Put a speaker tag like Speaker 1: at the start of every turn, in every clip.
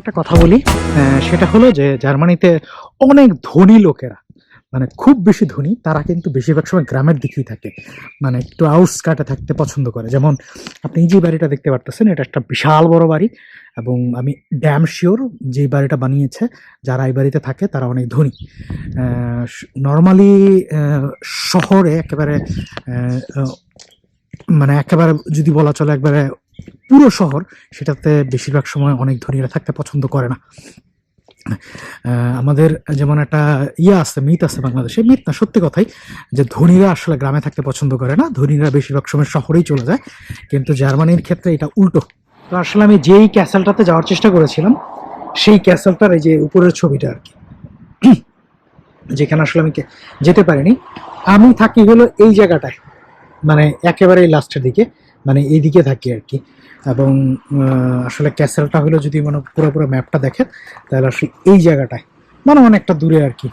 Speaker 1: একটা কথা বলি সেটা হলো যে জার্মানিতে অনেক ধনী লোকেরা মানে খুব বেশি ধনী, তারা কিন্তু বেশিরভাগ সময় গ্রামের দিকেই থাকে মানে একটু আউটস্কার্টে থাকতে পছন্দ করে। যেমন আপনি যে বাড়িটা দেখতে পারতেছেন, এটা একটা বিশাল বড় বাড়ি এবং আমি ড্যাম শিওর যে বাড়িটা বানিয়েছে, যারা এই বাড়িতে থাকে তারা অনেক ধনী। নর্মালি শহরে একেবারে মানে একেবারে যদি বলা চলে, একবারে পুরো শহর সেটাতে বেশিরভাগ সময় অনেক ধনীরা থাকতে পছন্দ করে না। আমাদের যেমন একটা ইয়ে আছে মিথ আছে বাংলাদেশে। মিথ না, সত্যি কথাই, যে ধনীরা আসলে গ্রামে থাকতে পছন্দ করে না, ধনীরা বেশিরভাগ সময় শহরেই চলে যায়। কিন্তু জার্মানির ক্ষেত্রে এটা উল্টো। তো আসলে আমি যেই ক্যাসেলটাতে যাওয়ার চেষ্টা করেছিলাম, সেই ক্যাসেলটার এই যে উপরের ছবিটা আর কি, যেখানে আসলে আমি যেতে পারিনি। আমি থাকি হলো এই জায়গাটায় মানে একেবারে লাস্টের দিকে। মানে এই দিকে থাকি আর কি। এবং আসলে ক্যাসেলটা হলো যদি মানে পুরো পুরো ম্যাপটা দেখেন, তাহলে আসলে এই জায়গাটায় মানে অনেকটা দূরে আর কি।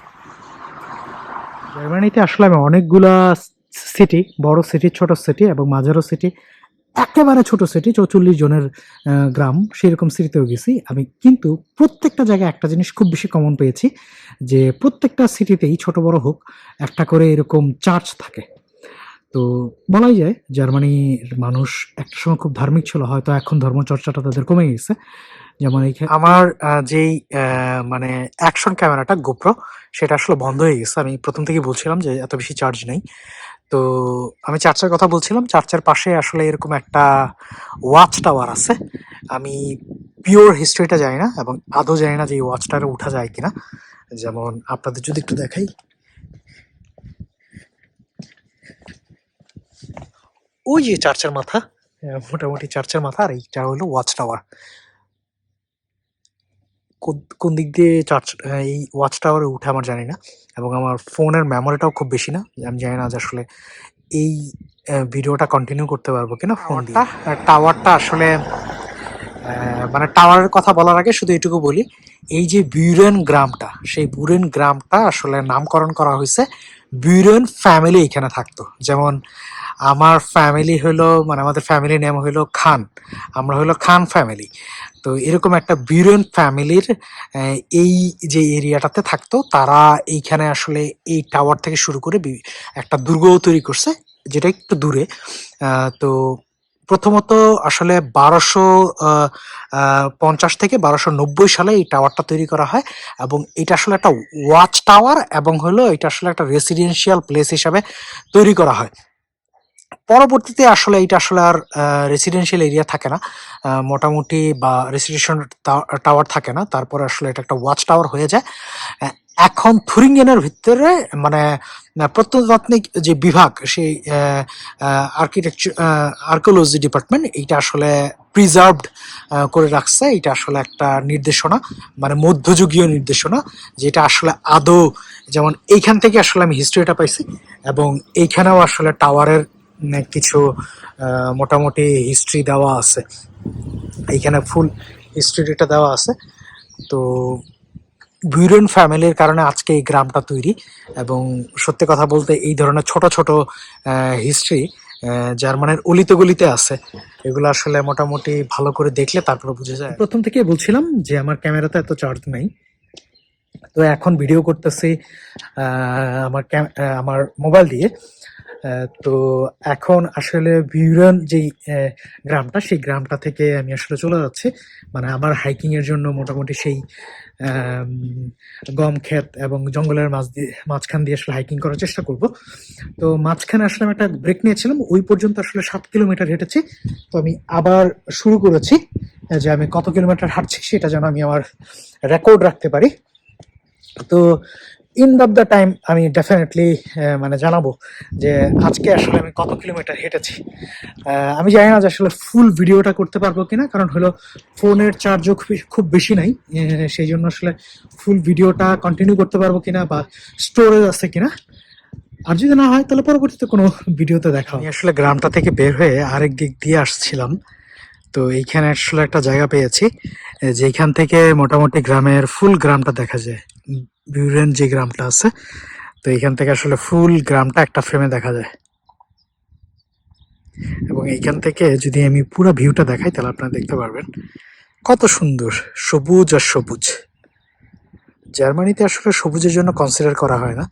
Speaker 1: জার্মানিতে আসলে আমি অনেকগুলা সিটি বড় সিটি ছোট সিটি এবং মাঝারো সিটি একেবারে ছোট সিটি চৌচল্লিশ জনের গ্রাম, সেরকম সিটিতেও গেছি। আমি কিন্তু প্রত্যেকটা জায়গায় একটা জিনিস খুব বেশি কমন পেয়েছি, যে প্রত্যেকটা সিটিতেই ছোট বড় হোক, একটা করে এরকম চার্চ থাকে। তো বলাই যায় জার্মানির মানুষ একটা সময় খুব ধার্মিক ছিল, হয়তো এখন ধর্মচর্চাটা তাদের কমে গেছে। যেমন এইখানে আমার যেই মানে অ্যাকশন ক্যামেরাটা গোপ্রো সেটা আসলে বন্ধ হয়ে গেছে। আমি প্রথম থেকে বলছিলাম যে এত বেশি চার্জ নেই। তো আমি চার্চের কথা বলছিলাম। চার্চের পাশে আসলে এরকম একটা ওয়াচ টাওয়ার আছে। আমি পিওর হিস্ট্রিটা জানি না এবং আদৌ জানি না যে এই ওয়াচ উঠা যায় কিনা। যেমন আপনাদের যদি একটু দেখাই। ওই যে চার্চের মাথা? মোটামুটি চার্চের মাথা আর এইটা হলো ওয়াচ টাওয়ার কোন- দিক দিয়ে চার্চ এই ওয়াচ টাওয়ারে উঠে আমার জানি না এবং আমার ফোনের মেমোরিটাও খুব বেশি না। আমি জানি না যে আসলে এই ভিডিওটা কন্টিনিউ করতে পারব কিনা ফোনটা টাওয়ারটা আসলে মানে টাওয়ারের কথা বলার আগে শুধু এটুকু বলি এই যে বিউরেন গ্রামটা সেই বুরেন গ্রামটা আসলে নামকরণ করা হয়েছে বিউরেন ফ্যামিলি এখানে থাকতো। যেমন আমার ফ্যামিলি হলো মানে আমাদের ফ্যামিলি নেম হলো খান। আমরা হলো খান ফ্যামিলি তো এরকম একটা বিউরেন ফ্যামিলির এই যে এরিয়াটাতে থাকতো, তারা এইখানে আসলে এই টাওয়ার থেকে শুরু করে একটা দুর্গও তৈরি করছে, যেটা একটু দূরে। তো প্রথমত আসলে বারোশো পঞ্চাশ থেকে বারোশো নব্বই সালে এই টাওয়ারটা তৈরি করা হয় এবং এটা আসলে একটা ওয়াচ টাওয়ার এবং হলো এটা আসলে একটা রেসিডেন্সিয়াল প্লেস হিসাবে তৈরি করা হয়। পরবর্তীতে আসলে এটা আসলে আর রেসিডেন্সিয়াল এরিয়া থাকে না। মোটামুটি বা রেসিডেন্সিয়াল টাওয়ার থাকে না। তারপরে আসলে এটা একটা ওয়াচ টাওয়ার হয়ে যায়। এখন থুরিঙ্গেনের ভিতরে মানে প্রত্নতাত্ত্বিক যে বিভাগ, সেই আর্কিটেকচার আর্কিওলজি ডিপার্টমেন্ট এইটা আসলে প্রিজার্ভড করে রাখছে। এটা আসলে একটা নির্দেশনা মানে মধ্যযুগীয় নির্দেশনা, যেটা আসলে আদৌ, যেমন এইখান থেকে আসলে আমি হিস্ট্রিটা পাইছি এবং এইখানেও আসলে টাওয়ারের কিছু মোটামুটি হিস্ট্রি দেওয়া আছে। এইখানে ফুল হিস্ট্রিটা দেওয়া আছে। তো বিউরেন ফ্যামিলির কারণে আজকে এই গ্রামটা তৈরি এবং সত্যি কথা বলতে এই ধরনের ছোট ছোট হিস্ট্রি জার্মানের অলিতে গলিতে আছে। এগুলো আসলে মোটামুটি ভালো করে দেখলে তারপরে বুঝে যায়। প্রথম থেকে বলছিলাম যে আমার ক্যামেরাতে এত চার্জ নাই। তো এখন ভিডিও করতেছি আমার আমার মোবাইল দিয়ে। তো এখন আসলে ভিউরান যেই গ্রামটা, সেই গ্রামটা থেকে আমি আসলে চলে যাচ্ছি। মানে আমার হাইকিং এর জন্য মোটামুটি সেই গম ক্ষেত এবং জঙ্গলের মাঝ দিয়ে, মাঝখান দিয়ে আসলে হাইকিং করার চেষ্টা করব। তো মাঝখানে আসলে আমি একটা ব্রেক নিয়েছিলাম, ওই পর্যন্ত আসলে সাত কিলোমিটার হেঁটেছি। তো আমি আবার শুরু করেছি যে আমি কত কিলোমিটার হাঁটছি সেটা যেন আমি আমার রেকর্ড রাখতে পারি। তো ইন অফ দ্য টাইম আমি ডেফিনেটলি মানে জানাব যে আজকে আসলে আমি কত কিলোমিটার হেঁটেছি। আমি জানি না যে আসলে ফুল ভিডিওটা করতে পারব কিনা, কারণ হলো ফোনের চার্জও খুব বেশি নাই। সেই জন্য আসলে ফুল ভিডিওটা কন্টিনিউ করতে পারব কিনা বা স্টোরেজ আছে কিনা, আর যদি না হয় তাহলে পরবর্তীতে কোনো ভিডিওতে দেখা আমি আসলে গ্রামটা থেকে বের হয়ে আরেক দিক দিয়ে আসছিলাম, তো এইখানে আসলে একটা জায়গা পেয়েছি যেখান থেকে মোটামুটি গ্রামের ফুল গ্রামটা দেখা যায়। বিউরেন যে গ্রামটা আছে, তো এখান থেকে আসলে ফুল গ্রামটা একটা ফ্রেমে দেখা যায়। এবং এইখান থেকে যদি আমি পুরো ভিউটা দেখাই, তাহলে আপনারা দেখতে পারবেন কত সুন্দর সবুজ আর সবুজ। জার্মানিতে আসলে সবুজের জন্য কনসিডার করা হয় না।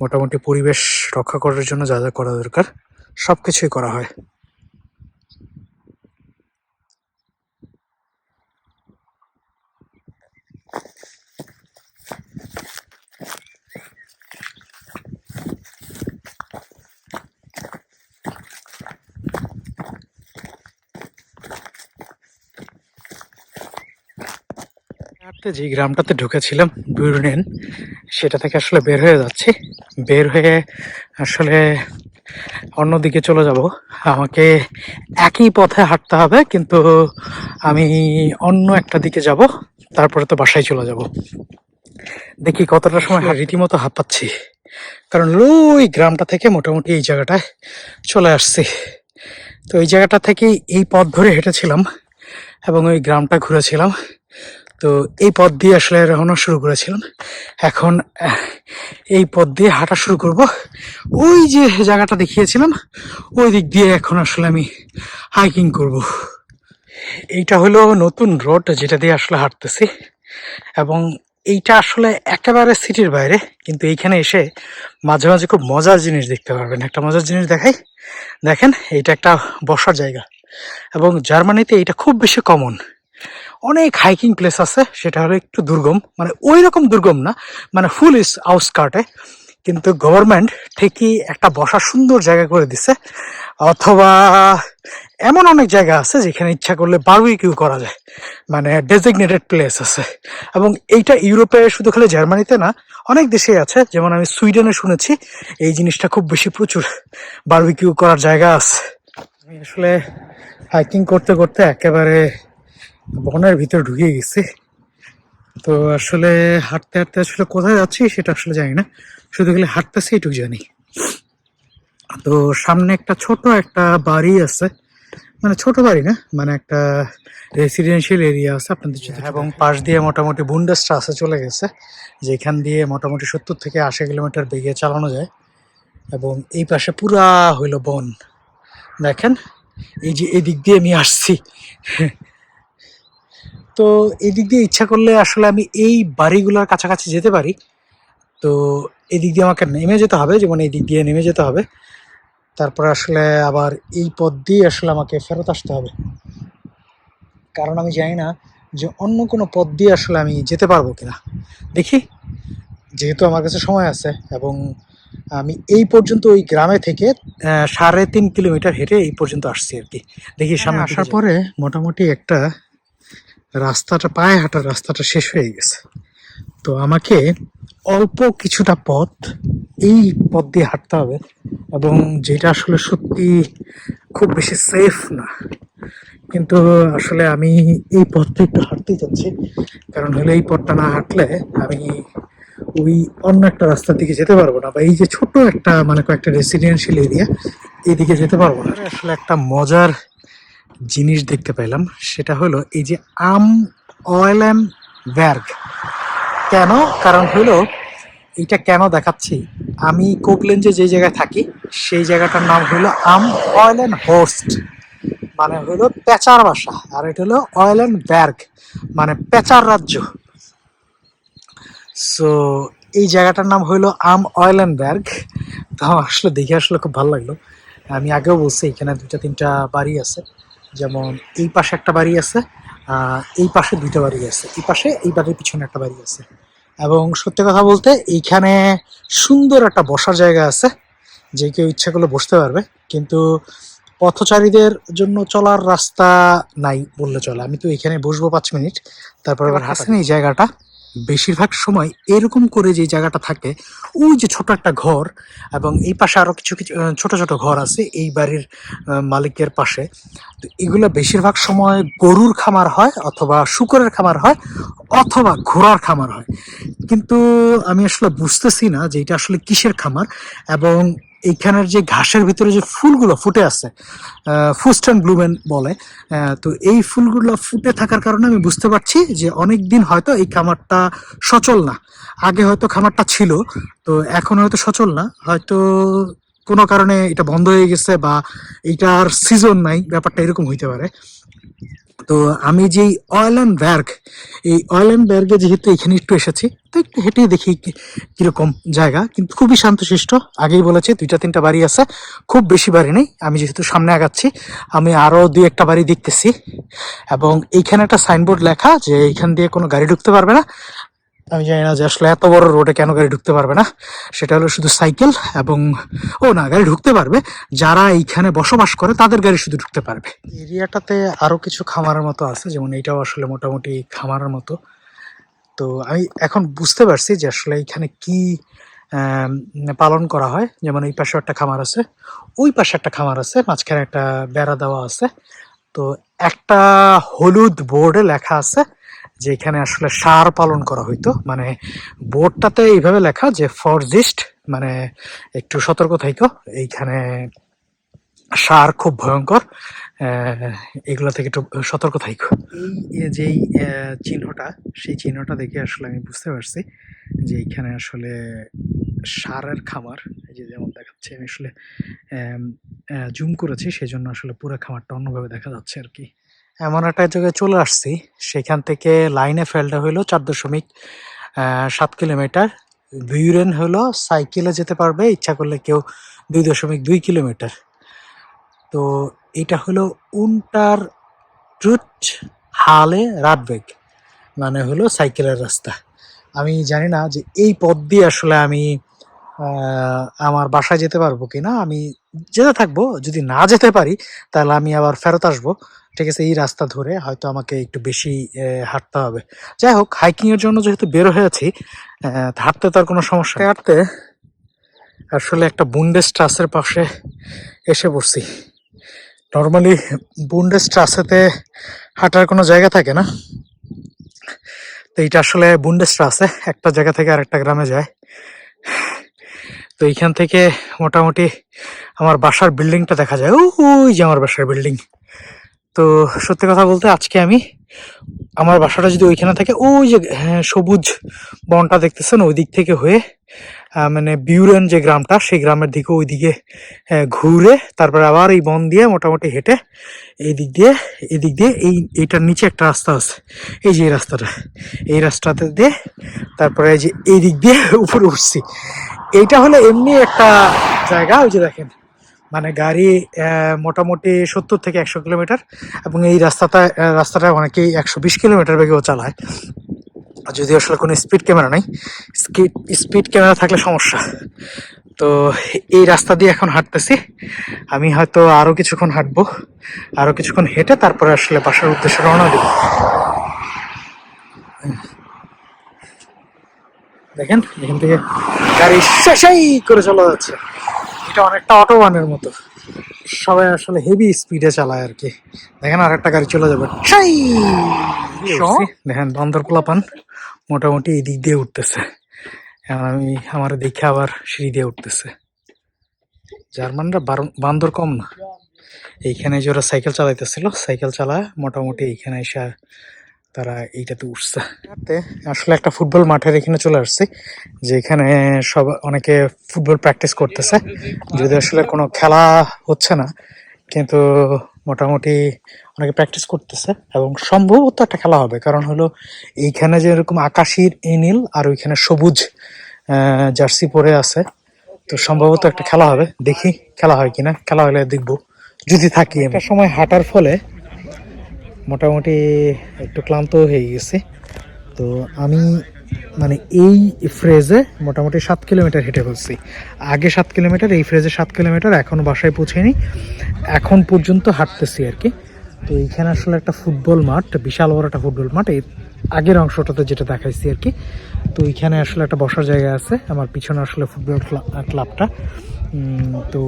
Speaker 1: মোটামুটি পরিবেশ রক্ষা করার জন্য যা যা করা দরকার সব কিছুই করা হয়। হাঁটতে যে গ্রামটাতে ঢুকেছিলাম বিউরনেন সেটা থেকে আসলে বের হয়ে যাচ্ছি। বের হয়ে আসলে অন্যদিকে চলে যাব। আমাকে একই পথে হাঁটতে হবে, কিন্তু আমি অন্য একটা দিকে যাব, তারপরে তো বাসায় চলে যাব। দেখি কতটা সময় রীতিমতো হাঁপাচ্ছি। কারণ ওই গ্রামটা থেকে মোটামুটি এই জায়গাটায় চলে আসছি। তো এই জায়গাটা থেকেই এই পথ ধরে হেঁটেছিলাম এবং ওই গ্রামটা ঘুরেছিলাম। তো এই পথ দিয়ে আসলে রওনা শুরু করেছিলাম এখন এই পথ দিয়ে হাঁটা শুরু করব। ওই যে জায়গাটা দেখিয়েছিলাম, ওই দিক দিয়ে এখন আসলে আমি হাইকিং করব। এইটা হলো নতুন রোড যেটা দিয়ে আসলে হাঁটতেছি। এবং এইটা আসলে একেবারে সিটির বাইরে, কিন্তু এইখানে এসে মাঝে মাঝে খুব মজার জিনিস দেখতে পারবেন। একটা মজার জিনিস দেখাই। দেখেন, এইটা একটা বসার জায়গা। এবং জার্মানিতে এটা খুব বেশি কমন অনেক হাইকিং প্লেস আছে, সেটা হলো একটু দুর্গম। মানে ওই রকম দুর্গম না মানে ফুল ইস আউটস্কার্টে কিন্তু গভর্নমেন্ট ঠিকই একটা বসার সুন্দর জায়গা করে দিছে। অথবা এমন অনেক জায়গা আছে যেখানে ইচ্ছা করলে বারবিকিউ করা যায়। মানে ডেজিগনেটেড প্লেস আছে। এবং এইটা ইউরোপে শুধু খালি জার্মানিতে না, অনেক দেশেই আছে। যেমন আমি সুইডেনে শুনেছি, এই জিনিসটা খুব বেশি প্রচুর বারবিকিউ করার জায়গা আছে। আমি আসলে হাইকিং করতে করতে একেবারে বনের ভিতর ঢুকে গেছি। তো আসলে হাঁটতে হাঁটতে আসলে কোথায় যাচ্ছি সেটা আসলে জানি না। শুধু গেলে হাঁটতেছি এটুকু জানি। তো সামনে একটা ছোট একটা বাড়ি আছে। মানে ছোট বাড়ি না মানে একটা রেসিডেন্সিয়াল এরিয়া আছে। আপনাদের যদি এবং পাশ দিয়ে মোটামুটি বুন্ডেসটা আছে চলে গেছে, যেখান দিয়ে মোটামুটি সত্তর থেকে আশি কিলোমিটার বেগে চালানো যায়। এবং এই পাশে পুরা হইল বন। দেখেন, এই যে এদিক দিয়ে আমি আসছি। তো এদিক দিয়ে ইচ্ছা করলে আসলে আমি এই বাড়িগুলোর কাছাকাছি যেতে পারি। তো এদিক দিয়ে আমাকে নেমে যেতে হবে যেমন এই দিক দিয়ে নেমে যেতে হবে। তারপরে আসলে আবার এই পথ দিয়ে আসলে আমাকে ফেরত আসতে হবে। কারণ আমি জানি না যে অন্য কোনো পথ দিয়ে আসলে আমি যেতে পারব কিনা। দেখি যেহেতু আমার কাছে সময় আছে এবং আমি এই পর্যন্ত ওই গ্রামে থেকে সাড়ে তিন কিলোমিটার হেঁটে এই পর্যন্ত আসছি আর কি। দেখি সামনে আসার পরে মোটামুটি একটা রাস্তাটা, পায়ে হাঁটার রাস্তাটা শেষ হয়ে গেছে। তো আমাকে অল্প কিছুটা পথ এই পথ দিয়ে হাঁটতে হবে এবং যেটা আসলে সত্যি খুব বেশি সেফ না। কিন্তু আসলে আমি এই পথটা একটু হাঁটতেই চাচ্ছি। কারণ হলে এই পথটা না হাঁটলে আমি ওই অন্য একটা রাস্তার দিকে যেতে পারব না বা এই যে ছোট একটা মানে কয়েকটা রেসিডেন্সিয়াল এরিয়া এইদিকে যেতে পারব না। আসলে একটা মজার জিনিস দেখতে পেলাম, সেটা হলো এই যে আম অয়েল অ্যান্ড ব্যার্গ কেন? কারণ হলো এটা কেন দেখাচ্ছি? আমি কোকলেঞ্জে যে জায়গায় থাকি, সেই জায়গাটার নাম হলো আম অয়েল অ্যান্ড হোস্ট মানে হলো পেঁচার বাসা, আর এটা হলো অয়েল অ্যান্ড ব্যার্গ মানে পেঁচার রাজ্য। সো এই জায়গাটার নাম হলো আম অয়েল অ্যান্ড ব্যার্গ তো আসলে দেখে আসলে খুব ভালো লাগল। আমি আগেও বলছি, এখানে দুটা তিনটা বাড়ি আছে। যেমন এই পাশে একটা বাড়ি আছে এই পাশে দুইটা বাড়ি আছে। এই পাশে এই বাড়ির পিছনে একটা বাড়ি আছে। এবং সত্যি কথা বলতে এইখানে সুন্দর একটা বসার জায়গা আছে যে কেউ ইচ্ছা করলে বসতে পারবে। কিন্তু পথচারীদের জন্য চলার রাস্তা নাই বললে চলে। আমি তো এখানে বসবো পাঁচ মিনিট তারপর আবার হাসেন এই জায়গাটা। বেশিরভাগ সময় এরকম করে যে জায়গাটা থাকে, ওই যে ছোট একটা ঘর এবং এই পাশে আরও কিছু কিছু ছোট ছোট ঘর আছে এই বাড়ির মালিকের পাশে। তো এগুলো বেশিরভাগ সময় গরুর খামার হয় অথবা শুকরের খামার হয় অথবা ঘোড়ার খামার হয়। কিন্তু আমি আসলে বুঝতেছি না যে এটা আসলে কিসের খামার এবং এইখানের যে ঘাসের ভিতরে যে ফুলগুলো ফুটে আছে ফুস্টান ব্লুমেন বলে তো এই ফুলগুলো ফুটে থাকার কারণে আমি বুঝতে পারছি যে অনেক দিন হয়তো এই খামারটা সচল না। আগে হয়তো খামারটা ছিল, তো এখন হয়তো সচল না। হয়তো কোনো কারণে এটা বন্ধ হয়ে গেছে বা এটার সিজন নাই, ব্যাপারটা এরকম হইতে পারে। তো আমি যেই অয়েল অ্যান্ড ব্যার্গ এই অয়েল অ্যান্ড ব্যার্গে যেহেতু এখানে একটু এসেছি, তো একটু হেঁটে দেখি কীরকম জায়গা। কিন্তু খুবই শান্তশিষ্ট। আগেই বলেছি, দুইটা তিনটা বাড়ি আছে। খুব বেশি বাড়ি নেই। আমি যেহেতু সামনে আগাচ্ছি, আমি আরও দুই একটা বাড়ি দেখতেছি। এবং এইখানে একটা সাইনবোর্ড লেখা যে এইখান দিয়ে কোনো গাড়ি ঢুকতে পারবে না। আমি জানি না যে আসলে এত বড় রোডে কেন গাড়ি ঢুকতে পারবে না। সেটা হলো শুধু সাইকেল এবং, ও না, গাড়ি ঢুকতে পারবে। যারা এইখানে বসবাস করে, তাদের গাড়ি শুধু ঢুকতে পারবে। এরিয়াটাতে আরও কিছু খামারের মতো আছে, যেমন এইটাও আসলে মোটামুটি খামারের মতো। তো আমি এখন বুঝতে পারছি যে আসলে এখানে কি পালন করা হয়। যেমন এই পাশে একটা খামার আছে, ওই পাশে একটা খামার আছে, মাঝখানে একটা বেড়া দেওয়া আছে। তো একটা হলুদ বোর্ডে লেখা আছে যে এখানে আসলে সার পালন করা হইতো। মানে বোর্ডটাতে এইভাবে লেখা যে ফরজিস্ট মানে একটু সতর্ক থাইকো। এইখানে সার খুব ভয়ঙ্কর। এগুলো থেকে একটু সতর্ক থাইকো। এই যেই চিহ্নটা, সেই চিহ্নটা দেখে আসলে আমি বুঝতে পারছি যে এইখানে আসলে সারের খামার, এই যে যেমন দেখাচ্ছে, আমি আসলে জুম করেছি সেই জন্য আসলে পুরো খামারটা অন্যভাবে দেখা যাচ্ছে আর কি। এমন একটা জায়গায় চলে আসছি। সেখান থেকে লাইনে ফেলটা হলো চার দশমিক সাত কিলোমিটার। বিউরেন হলো সাইকেলে যেতে পারবে, ইচ্ছা করলে কেউ দুই দশমিক দুই কিলোমিটার। তো এটা হলো উন্টার ট্রুট হালে রাতবেগ মানে হলো সাইকেলের রাস্তা। আমি জানি না যে এই পথ দিয়ে আসলে আমি আমার বাসায় যেতে পারব কিনা। আমি যেতে থাকব, যদি না যেতে পারি, তাহলে আমি আবার ফেরত আসব। ঠিক আছে এই রাস্তা ধরে হয়তো আমাকে একটু বেশি হাঁটতে হবে। যাই হোক হাইকিং এর জন্য যেহেতু বের হয়েছি হাঁটতে তো আর কোনো সমস্যা হাঁটতে? আসলে একটা বুন্ডেস ট্রাসের পাশে এসে পড়ছি। নর্মালি বুন্ডেস ট্রাসেতে হাঁটার কোনো জায়গা থাকে না। তো এইটা আসলে বুন্ডেস ট্রাসে একটা জায়গা থেকে আরেকটা গ্রামে যায়। তো এইখান থেকে মোটামুটি আমার বাসার বিল্ডিংটা দেখা যায়। ও- ওই যে আমার বাসার বিল্ডিং তো সত্যি কথা বলতে আজকে আমি আমার বাসাটা যদি ওইখানে থাকে ওই যে হ্যাঁ, সবুজ বনটা দেখতেছেন ওই দিক থেকে হয়ে মানে বিউরেন যে গ্রামটা সেই গ্রামের দিকে ওই দিকে ঘুরে তারপরে আবার এই বন দিয়ে মোটামুটি হেঁটে এই দিক দিয়ে এই দিক দিয়ে এই এইটার নিচে একটা রাস্তা আছে। এই যে এই রাস্তাটা এই রাস্তাতে দিয়ে তারপরে এই যে এই দিক দিয়ে উপরে উঠছি। এইটা হলো এমনি একটা জায়গা ওই যে দেখেন মানে গাড়ি মোটামুটি সত্তর থেকে একশো কিলোমিটার এবং এই রাস্তাটা রাস্তাটা অনেকেই একশো বিশ কিলোমিটার বেগেও চালায়। যদি আসলে কোনো স্পিড ক্যামেরা নেই স্পিড স্পিড ক্যামেরা থাকলে সমস্যা। তো এই রাস্তা দিয়ে এখন হাঁটতেছি। আমি হয়তো আরও কিছুক্ষণ হাঁটবো আরও কিছুক্ষণ হেঁটে তারপরে আসলে বাসার উদ্দেশ্যে রওনা দেব। দেখেন, এখান থেকে গাড়ি শেষাই করে চলা যাচ্ছে। এটা অনেকটা অটোবানের মতো। সবাই আসলে হেভি স্পিডে চালায় আর কি। দেখেন আর একটা গাড়ি চলে যাবে। দেখেন বান্দর পোলাপান মোটামুটি এই দিক দিয়ে উঠতেছে। আমি আমার দেখে আবার সিঁড়ি দিয়ে উঠতেছে। জার্মানরা বান্দর কম না। এইখানে যে ওরা সাইকেল চালাইতেছিল সাইকেল চালায় মোটামুটি এইখানে এসে তারা এইটাতে উঠছে। আসলে একটা ফুটবল মাঠের এখানে চলে আসছে, যেখানে সব অনেকে ফুটবল প্র্যাকটিস করতেছে। যদি আসলে কোনো খেলা হচ্ছে না, কিন্তু মোটামুটি অনেকে প্র্যাকটিস করতেছে এবং সম্ভবত একটা খেলা হবে। কারণ হলো এইখানে যেরকম আকাশির এই নীল আর ওইখানে সবুজ জার্সি পরে আছে। তো সম্ভবত একটা খেলা হবে। দেখি খেলা হয় কিনা, খেলা হলে দেখব। যদি থাকি একটা সময় হাঁটার ফলে মোটামুটি একটু ক্লান্ত হয়ে গেছে। তো আমি মানে এই ফ্রেজে মোটামুটি সাত কিলোমিটার হেঁটে ফেলছি। আগে সাত কিলোমিটার, এই ফ্রেজে সাত কিলোমিটার, এখন বাসায় পৌঁছেনি এখন পর্যন্ত হাঁটতেছি আর কি। তো এইখানে আসলে একটা ফুটবল মাঠ, বিশাল বড় একটা ফুটবল মাঠ। এই আগের অংশটাতে যেটা দেখাইছি আর কি। তো এইখানে আসলে একটা বসার জায়গা আছে। আমার পিছনে আসলে ফুটবল ক্লা- ক্লাবটা। তো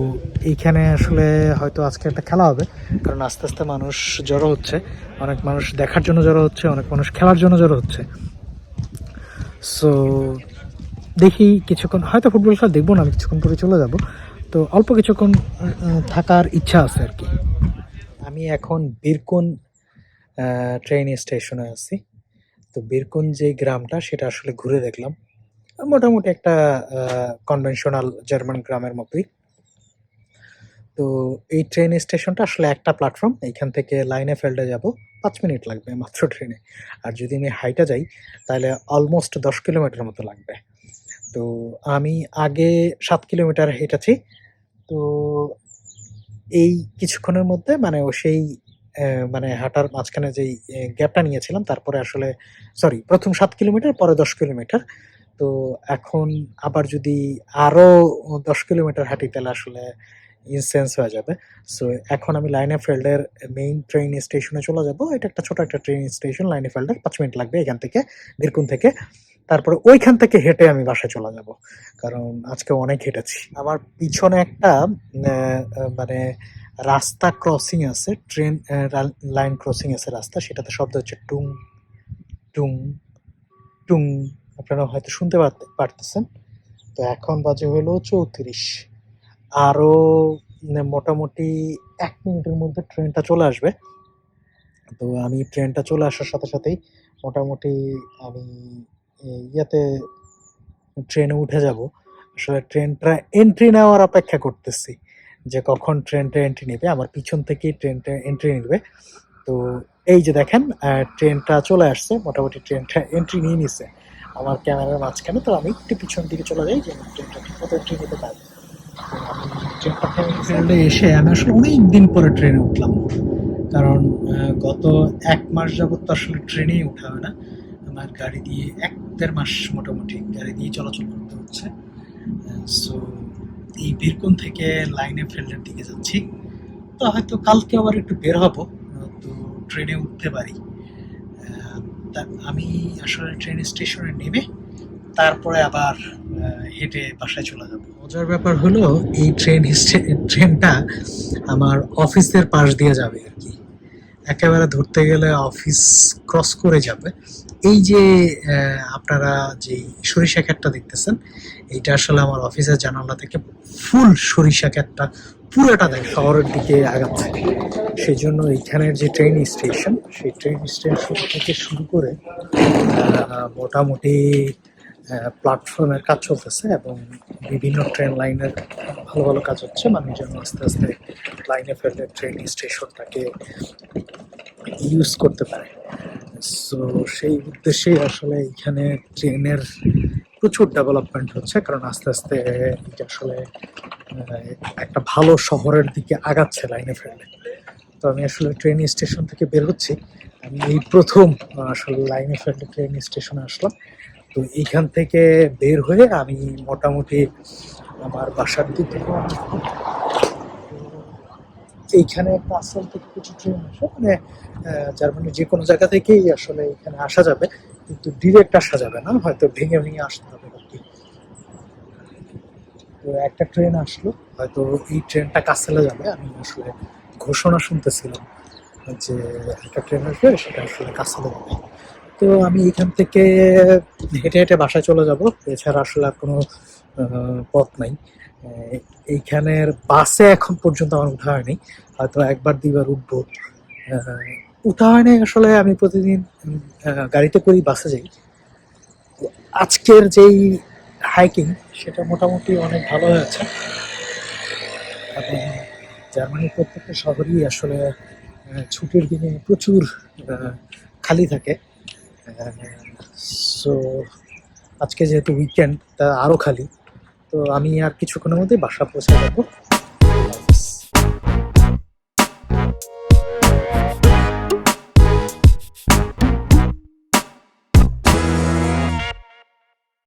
Speaker 1: এইখানে আসলে হয়তো আজকে একটা খেলা হবে, কারণ আস্তে আস্তে মানুষ জড়ো হচ্ছে, অনেক মানুষ দেখার জন্য জড়ো হচ্ছে, অনেক মানুষ খেলার জন্য জড়ো হচ্ছে। সো দেখি কিছুক্ষণ, হয়তো ফুটবল খেলা দেখব না, আমি কিছুক্ষণ পরে চলে যাব। তো অল্প কিছুক্ষণ থাকার ইচ্ছা আছে আর কি। আমি এখন বীরকুন ট্রেন স্টেশনে আছি। তো বীরকুন যে গ্রামটা, সেটা আসলে ঘুরে দেখলাম। মোটামুটি একটা কনভেনশনাল জার্মান গ্রামের মতোই। তো এই ট্রেন স্টেশনটা আসলে একটা প্ল্যাটফর্ম এইখান থেকে লাইনে ফেল্ডে যাব, পাঁচ মিনিট লাগবে মাত্র ট্রেনে আর যদি আমি হাইটা যাই, তাহলে অলমোস্ট দশ কিলোমিটার মতো লাগবে। তো আমি আগে সাত কিলোমিটার হেঁটেছি। তো এই কিছুক্ষণের মধ্যে মানে ও সেই মানে হাঁটার মাঝখানে যেই গ্যাপটা নিয়েছিলাম, তারপরে আসলে সরি প্রথম সাত কিলোমিটার, পরে দশ কিলোমিটার। তো এখন আবার যদি আরও দশ কিলোমিটার হাঁটি, তাহলে আসলে ইনসেন্স হয়ে যাবে। সো এখন আমি লাইনে ফেল্ডের মেইন ট্রেন স্টেশনে চলে যাব। এটা একটা ছোট একটা ট্রেন স্টেশন লাইনে ফেল্ডের পাঁচ মিনিট লাগবে এখান থেকে, বীরকুন থেকে। তারপরে ওইখান থেকে হেঁটে আমি বাসায় চলে যাব। কারণ আজকে অনেক হেঁটেছি। আমার পিছনে একটা মানে রাস্তা ক্রসিং আছে ট্রেন লাইন ক্রসিং আছে রাস্তা। সেটাতে শব্দ হচ্ছে টুং টুং টুং। আপনারা হয়তো শুনতে পারতে- পারতেছেন। তো এখন বাজে হলো চৌত্রিশ। আরও মোটামুটি এক মিনিটের মধ্যে ট্রেনটা চলে আসবে। তো আমি ট্রেনটা চলে আসার সাথে সাথেই মোটামুটি আমি ইয়েতে ট্রেনে উঠে যাব। আসলে ট্রেনটা এন্ট্রি নেওয়ার অপেক্ষা করতেছি যে কখন ট্রেনটা এন্ট্রি নেবে। আমার পিছন থেকেই ট্রেনটা এন্ট্রি নেবে। তো এই যে দেখেন ট্রেনটা চলে আসছে। মোটামুটি ট্রেনটা এন্ট্রি নিয়ে নিছে। আমার ক্যামেরার মাঝখানে, তো আমি একটু পিছন দিকে চলে যাই, যে ট্রেনটা ঠিক মতো এন্ট্রি নিতে পারব। ট্রেনটা এসে আমি আসলে অনেক দিন পরে ট্রেনে উঠলাম। কারণ গত এক মাস যাবত তো আসলে ট্রেনেই উঠা হয় না। আমার গাড়ি দিয়ে এক দেড় মাস মোটামুটি গাড়ি দিয়ে চলাচল করতে হচ্ছে। সো এই বীরকুন থেকে লাইনে ফেল্ডের দিকে যাচ্ছি। তো হয়তো কালকে আবার একটু বের হব, তো ট্রেনে উঠতে পারি। আমি আসলে ট্রেন স্টেশনে নেমে তারপরে আবার হেঁটে বাসায় চলে যাব। মজার ব্যাপার হলো এই ট্রেন ট্রেনটা আমার অফিসের পাশ দিয়ে যাবে আর কি। একেবারে ধরতে গেলে অফিস ক্রস করে যাবে। এই যে আপনারা যে সরিষা ক্ষেতটা দেখতেছেন, এইটা আসলে আমার অফিসের জানালা থেকে ফুল সরিষা ক্ষেতটা পুরোটা দেখে শহরের দিকে আগাচ্ছে। সেই জন্য এইখানের যে ট্রেন স্টেশন সেই ট্রেন স্টেশন থেকে শুরু করে মোটামুটি প্ল্যাটফর্মের কাজ চলতেছে এবং বিভিন্ন ট্রেন লাইনের ভালো ভালো কাজ হচ্ছে। মানুষ যেন আস্তে আস্তে লাইনে ফেলে ট্রেন স্টেশনটাকে ইউজ করতে পারে। সো সেই উদ্দেশ্যেই আসলে এখানে ট্রেনের প্রচুর ডেভেলপমেন্ট হচ্ছে, কারণ আস্তে আস্তে এটা আসলে একটা ভালো শহরের দিকে আগাচ্ছে লাইনে ফেলে তো আমি আসলে ট্রেন স্টেশন থেকে বের হচ্ছি। আমি এই প্রথম আসলে লাইনে ফেলে ট্রেন স্টেশনে আসলাম। তো এইখান থেকে বের হয়ে আমি মোটামুটি আমার বাসার দিকে এইখানে একটা আসাম থেকে কিছু ট্রেন আসে মানে মানে যে কোনো জায়গা থেকেই আসলে এখানে আসা যাবে, কিন্তু ডিরেক্ট আসা যাবে না, হয়তো ভেঙে ভেঙে আসতে হবে আর কি। তো একটা ট্রেন আসলো, হয়তো এই ট্রেনটা কাছেলে যাবে, আমি আসলে ঘোষণা শুনতেছিলাম যে একটা ট্রেন আসবে, সেটা আসলে কাছেলে যাবে। তো আমি এখান থেকে হেঁটে হেঁটে বাসায় চলে যাব, এছাড়া আসলে আর কোনো পথ নাই। এইখানের বাসে এখন পর্যন্ত আমার উঠা হয়নি। হয়তো একবার, দুইবার উঠবো। উঠা হয়নি আসলে, আমি প্রতিদিন গাড়িতে করি বাসে যাই। আজকের যেই হাইকিং সেটা মোটামুটি অনেক ভালো হয়েছে। জার্মানির প্রত্যেকটা শহরই আসলে ছুটির দিনে প্রচুর খালি থাকে। সো আজকে যেহেতু উইকেন্ড তা আরও খালি। তো আমি আর কিছুক্ষণের মধ্যে বাসা পৌঁছে যাব।